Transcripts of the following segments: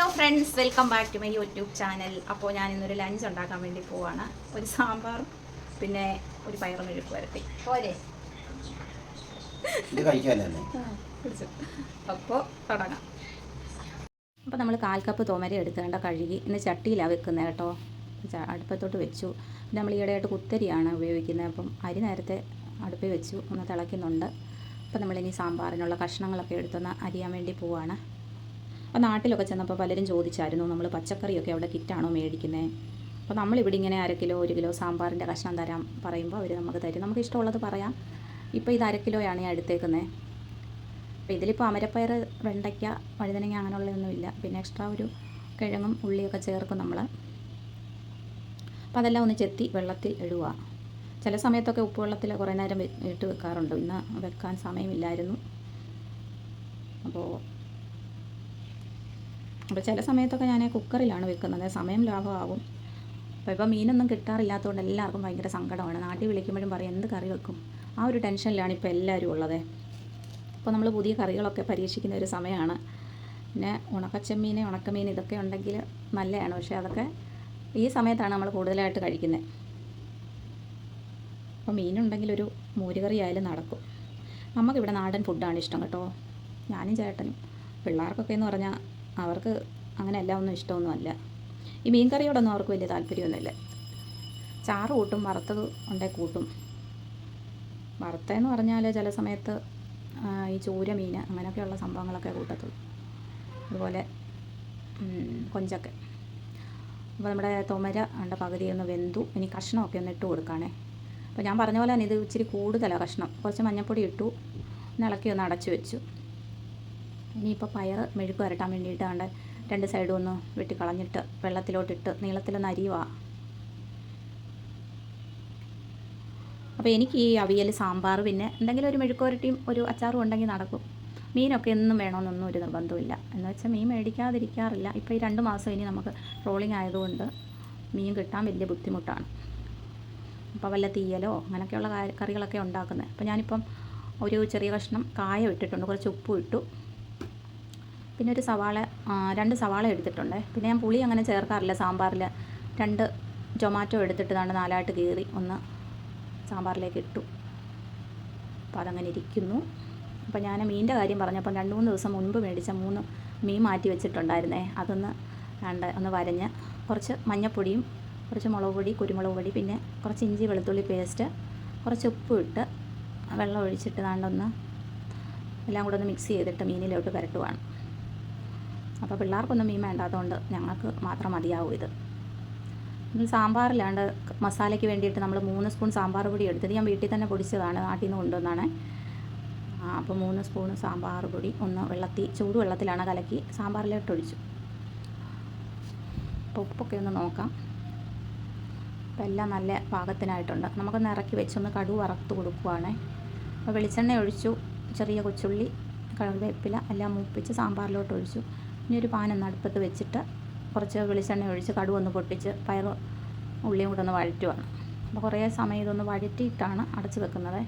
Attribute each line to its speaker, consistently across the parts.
Speaker 1: Hello friends welcome back to my YouTube channel അപ്പോൾ ഞാൻ ഇന്നൊരു ലഞ്ച് ഉണ്ടാക്കാൻ വേണ്ടി പോവാണ്. ഒരു സാമ്പാർ പിന്നെ ഒരു പയറും മെഴുക്ക് വരട്ടി. പോരെ. അപ്പോൾ തുടങ്ങാം. അപ്പോൾ നമ്മൾ കാൽ കപ്പ് തോമര എടുത്തേണ്ട കഴുകി ഇന്ന് ചട്ടിയിലാണ് വെക്കുന്നത് കേട്ടോ. അടുപ്പത്തോട്ട് വെച്ചു. പിന്നെ നമ്മൾ ഈയിടെയായിട്ട് കുത്തരിയാണ് ഉപയോഗിക്കുന്നത് അപ്പം അരി നേരത്തെ അടുപ്പിൽ വെച്ചു ഒന്ന് തിളയ്ക്കുന്നുണ്ട്. അപ്പോൾ നമ്മളിനി സാമ്പാറിനുള്ള കഷ്ണങ്ങളൊക്കെ എടുത്തൊന്ന് അരിയാൻ വേണ്ടി പോവാണ്. അപ്പോൾ നാട്ടിലൊക്കെ ചെന്നപ്പോൾ പലരും ചോദിച്ചായിരുന്നു നമ്മൾ പച്ചക്കറിയൊക്കെ അവിടെ കിറ്റാണോ മേടിക്കുന്നത് അപ്പോൾ നമ്മളിവിടെ ഇങ്ങനെ അര കിലോ ഒരു കിലോ സാമ്പാറിന്റെ കഷ്ണം തരാം പറയുമ്പോൾ അവർ നമുക്ക് തരും. നമുക്ക് ഇഷ്ടമുള്ളത് പറയാം. ഇപ്പോൾ ഇത് അര കിലോയാണ് ഞാൻ എടുത്തേക്കുന്നത് അപ്പോൾ ഇതിലിപ്പോൾ അമരപ്പയർ വെണ്ടയ്ക്ക വഴുതനങ്ങ അങ്ങനെയുള്ളതൊന്നുമില്ല. പിന്നെ എക്സ്ട്രാ ഒരു കിഴങ്ങും ഉള്ളിയൊക്കെ ചേർക്കും നമ്മൾ അപ്പോൾ അതെല്ലാം ഒന്ന് ചെത്തി വെള്ളത്തിൽ ഇടുക. ചില സമയത്തൊക്കെ ഉപ്പ് വെള്ളത്തിൽ കുറേ നേരം ഇട്ട് വെക്കാറുണ്ട്. ഇന്ന് വെക്കാൻ സമയമില്ലായിരുന്നു. അപ്പോൾ അപ്പോൾ ചില സമയത്തൊക്കെ ഞാൻ കുക്കറിലാണ് വെക്കുന്നത്. സമയം ലാഭമാകും. അപ്പോൾ ഇപ്പോൾ മീനൊന്നും കിട്ടാറില്ലാത്തതുകൊണ്ട് എല്ലാവർക്കും ഭയങ്കര സങ്കടമാണ്. നാട്ടിൽ വിളിക്കുമ്പോഴും പറയും എന്ത് കറി വെക്കും? ആ ഒരു ടെൻഷനിലാണ് ഇപ്പോൾ എല്ലാവരും ഉള്ളത്. അപ്പോൾ നമ്മൾ പുതിയ കറികളൊക്കെ പരീക്ഷിക്കുന്ന ഒരു സമയമാണ്. പിന്നെ ഉണക്കച്ചെമ്മീൻ ഉണക്കമീൻ ഇതൊക്കെ ഉണ്ടെങ്കിൽ നല്ലതാണ്. പക്ഷേ അതൊക്കെ ഈ സമയത്താണ് നമ്മൾ കൂടുതലായിട്ട് കഴിക്കുന്നത്. അപ്പോൾ മീനുണ്ടെങ്കിൽ ഒരു മോരുകറി ആയാലും നടക്കും. നമുക്കിവിടെ നാടൻ ഫുഡാണ് ഇഷ്ടം കേട്ടോ. ഞാനും ചേട്ടനും. പിള്ളേർക്കൊക്കെ എന്ന് പറഞ്ഞാൽ അവർക്ക് അങ്ങനെ എല്ലാം ഒന്നും ഇഷ്ടമൊന്നുമല്ല. ഈ മീൻ കറിയോടൊന്നും അവർക്ക് വലിയ താല്പര്യമൊന്നുമില്ല. ചാറ് കൂട്ടും വറുത്തത് ഉണ്ടേ കൂട്ടും. വറുത്തതെന്ന് പറഞ്ഞാൽ ചില സമയത്ത് ഈ ചൂര മീൻ അങ്ങനെയൊക്കെയുള്ള സംഭവങ്ങളൊക്കെ കൂട്ടത്തുള്ളൂ. അതുപോലെ കൊഞ്ചൊക്കെ. അപ്പോൾ നമ്മുടെ തൊമര ഉണ്ട് പകുതി ഒന്ന് വെന്തു. ഇനി കഷ്ണമൊക്കെ ഒന്ന് ഇട്ട് കൊടുക്കുകയാണേ അപ്പോൾ ഞാൻ പറഞ്ഞ പോലെ തന്നെ ഇത് ഇച്ചിരി കൂടുതലാണ് കഷ്ണം. കുറച്ച് മഞ്ഞൾപ്പൊടി ഇട്ടു. ഇളക്കി ഒന്ന് അടച്ചു വെച്ചു. ഇനിയിപ്പോൾ പയർ മെഴുക്ക് വരട്ടാൻ വേണ്ടിയിട്ടാണ് രണ്ട് സൈഡും ഒന്ന് വെട്ടിക്കളഞ്ഞിട്ട് വെള്ളത്തിലോട്ടിട്ട് നീളത്തിലൊന്ന് അരിയുക. അപ്പോൾ എനിക്ക് ഈ അവിയൽ സാമ്പാർ പിന്നെ എന്തെങ്കിലും ഒരു മെഴുക്ക് വരട്ടിയും ഒരു അച്ചാറും ഉണ്ടെങ്കിൽ നടക്കും. മീനൊക്കെ എന്നും വേണമെന്നൊന്നും ഒരു നിർബന്ധമില്ല എന്ന് വെച്ചാൽ മീൻ മേടിക്കാതിരിക്കാറില്ല. ഇപ്പോൾ ഈ രണ്ട് മാസം ഇനി നമുക്ക് ട്രോളിങ് ആയതുകൊണ്ട് മീൻ കിട്ടാൻ വലിയ ബുദ്ധിമുട്ടാണ്. അപ്പോൾ വല്ല തീയലോ അങ്ങനെയൊക്കെയുള്ള കറികളൊക്കെ ഉണ്ടാക്കുന്നത് അപ്പോൾ ഞാനിപ്പം ഒരു ചെറിയ കഷ്ണം കായ ഇട്ടിട്ടുണ്ട്. കുറച്ച് ഉപ്പും ഇട്ടു. പിന്നെ ഒരു സവാള രണ്ട് സവാള എടുത്തിട്ടുണ്ട്. പിന്നെ ഞാൻ പുളി അങ്ങനെ ചേർക്കാറില്ല സാമ്പാറിൽ രണ്ട് ടൊമാറ്റോ എടുത്തിട്ട് നാലായിട്ട് കീറി ഒന്ന് സാമ്പാറിലേക്ക് ഇട്ടു. അപ്പോൾ അതങ്ങനെ ഇരിക്കുന്നു. അപ്പോൾ ഞാൻ മീനിന്റെ കാര്യം പറഞ്ഞപ്പോൾ രണ്ട് മൂന്ന് ദിവസം മുൻപ് മേടിച്ച മൂന്ന് മീൻ മാറ്റി വെച്ചിട്ടുണ്ടായിരുന്നേ. അതൊന്ന് രണ്ട് ഒന്ന് വരഞ്ഞ് കുറച്ച് മഞ്ഞപ്പൊടിയും കുറച്ച് മുളക് പൊടി കുരുമുളക് പൊടി പിന്നെ കുറച്ച് ഇഞ്ചി വെളുത്തുള്ളി പേസ്റ്റ് കുറച്ച് ഉപ്പ് ഇട്ട് വെള്ളം ഒഴിച്ചിട്ട് ദാണ്ടൊന്ന് എല്ലാം കൂടെ ഒന്ന് മിക്സ് ചെയ്തിട്ട് മീനിലോട്ട് പുരട്ടുവാണ്. അപ്പോൾ പിള്ളേർക്കൊന്നും മീൻ വേണ്ടാത്തതുകൊണ്ട് ഞങ്ങൾക്ക് മാത്രം മതിയാവും ഇത്. സാമ്പാറിലാണ്ട് മസാലയ്ക്ക് വേണ്ടിയിട്ട് നമ്മൾ മൂന്ന് സ്പൂൺ സാമ്പാർ പൊടി എടുത്തത് ഞാൻ വീട്ടിൽ തന്നെ പൊടിച്ചതാണ് നാട്ടിൽ നിന്ന് കൊണ്ടുവന്നാണ് അപ്പോൾ മൂന്ന് സ്പൂൺ സാമ്പാർ പൊടി ഒന്ന് വെള്ളത്തിൽ ചൂട് വെള്ളത്തിലാണ് കലക്കി സാമ്പാറിലോട്ട് ഒഴിച്ചു. അപ്പോൾ ഉപ്പൊക്കെ ഒന്ന് നോക്കാം. അപ്പോൾ എല്ലാം നല്ല പാകത്തിനായിട്ടുണ്ട്. നമുക്കൊന്ന് ഇറക്കി വെച്ചൊന്ന് കടുവ് വറുത്ത് കൊടുക്കുവാണേ. അപ്പോൾ വെളിച്ചെണ്ണ ഒഴിച്ചു ചെറിയ കൊച്ചുള്ളി കറിവേപ്പില എല്ലാം മൂപ്പിച്ച് സാമ്പാറിലോട്ട് ഒഴിച്ചു. ഇനി ഒരു പാനൊന്ന് അടുപ്പത്ത് വെച്ചിട്ട് കുറച്ച് വെളിച്ചെണ്ണ ഒഴിച്ച് കടുക് ഒന്ന് പൊട്ടിച്ച് പയർ ഉള്ളിയും കൂടെ ഒന്ന് വഴറ്റുവാണ് അപ്പോൾ കുറേ സമയം ഇതൊന്ന് വഴറ്റിയിട്ടാണ് അടച്ച് വെക്കുന്നത്.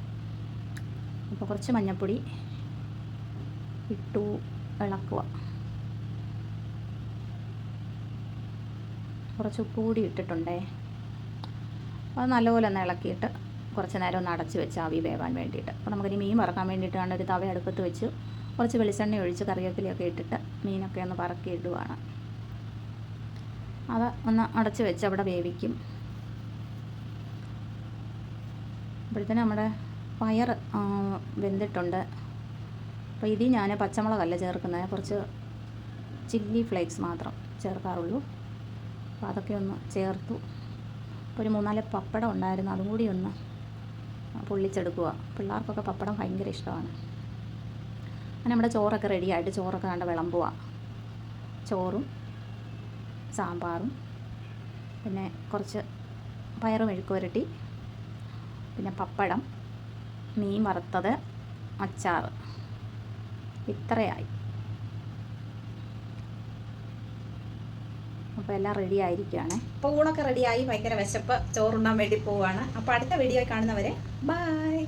Speaker 1: അപ്പോൾ കുറച്ച് മഞ്ഞൾപ്പൊടി ഇട്ടു ഇളക്കുക. കുറച്ച് ഉപ്പ് കൂടി ഇട്ടിട്ടുണ്ടേ. അത് നല്ലപോലെ ഒന്ന് ഇളക്കിയിട്ട് കുറച്ച് നേരം ഒന്ന് അടച്ച് വെച്ച് ആവി വേവാൻ വേണ്ടിയിട്ട്. അപ്പോൾ നമുക്കിനി മീൻ വറക്കാൻ വേണ്ടിയിട്ടാണ് ഒരു തവ അടുപ്പത്ത് വെച്ച് കുറച്ച് വെളിച്ചെണ്ണ ഒഴിച്ച് കറിവേപ്പിലയൊക്കെ ഇട്ടിട്ട് മീനൊക്കെ ഒന്ന് പറക്കി ഇടുവാണ് അത് ഒന്ന് അടച്ച് വെച്ച് അവിടെ വേവിക്കും. ഇപ്പോഴത്തേന് നമ്മുടെ പയർ വെന്തിട്ടുണ്ട്. അപ്പോൾ ഇതിൽ ഞാൻ പച്ചമുളകല്ല ചേർക്കുന്നത് കുറച്ച് ചില്ലി ഫ്ലേക്സ് മാത്രം ചേർക്കാറുള്ളൂ. അപ്പോൾ അതൊക്കെ ഒന്ന് ചേർത്തു. ഒരു മൂന്നാൽ പപ്പടം ഉണ്ടായിരുന്നു. അതും കൂടി ഒന്ന് പൊള്ളിച്ചെടുക്കുക. പിള്ളേർക്കൊക്കെ പപ്പടം ഭയങ്കര ഇഷ്ടമാണ്. അങ്ങനെ നമ്മുടെ ചോറൊക്കെ റെഡിയായിട്ട് ചോറൊക്കെ കണ്ട് വിളമ്പുക ചോറും സാമ്പാറും പിന്നെ കുറച്ച് പയർ മെഴുക്ക് പുരട്ടി പിന്നെ പപ്പടം മീൻ വറുത്തത് അച്ചാർ ഇത്രയായി. അപ്പോൾ എല്ലാം റെഡി ആയിരിക്കുകയാണ് അപ്പോൾ ഊണൊക്കെ റെഡിയായി ഭയങ്കര വിശപ്പ് ചോറുണ്ണാൻ വേണ്ടി പോവുകയാണ് അപ്പോൾ അടുത്ത വീഡിയോ കാണുന്നവരെ ബൈ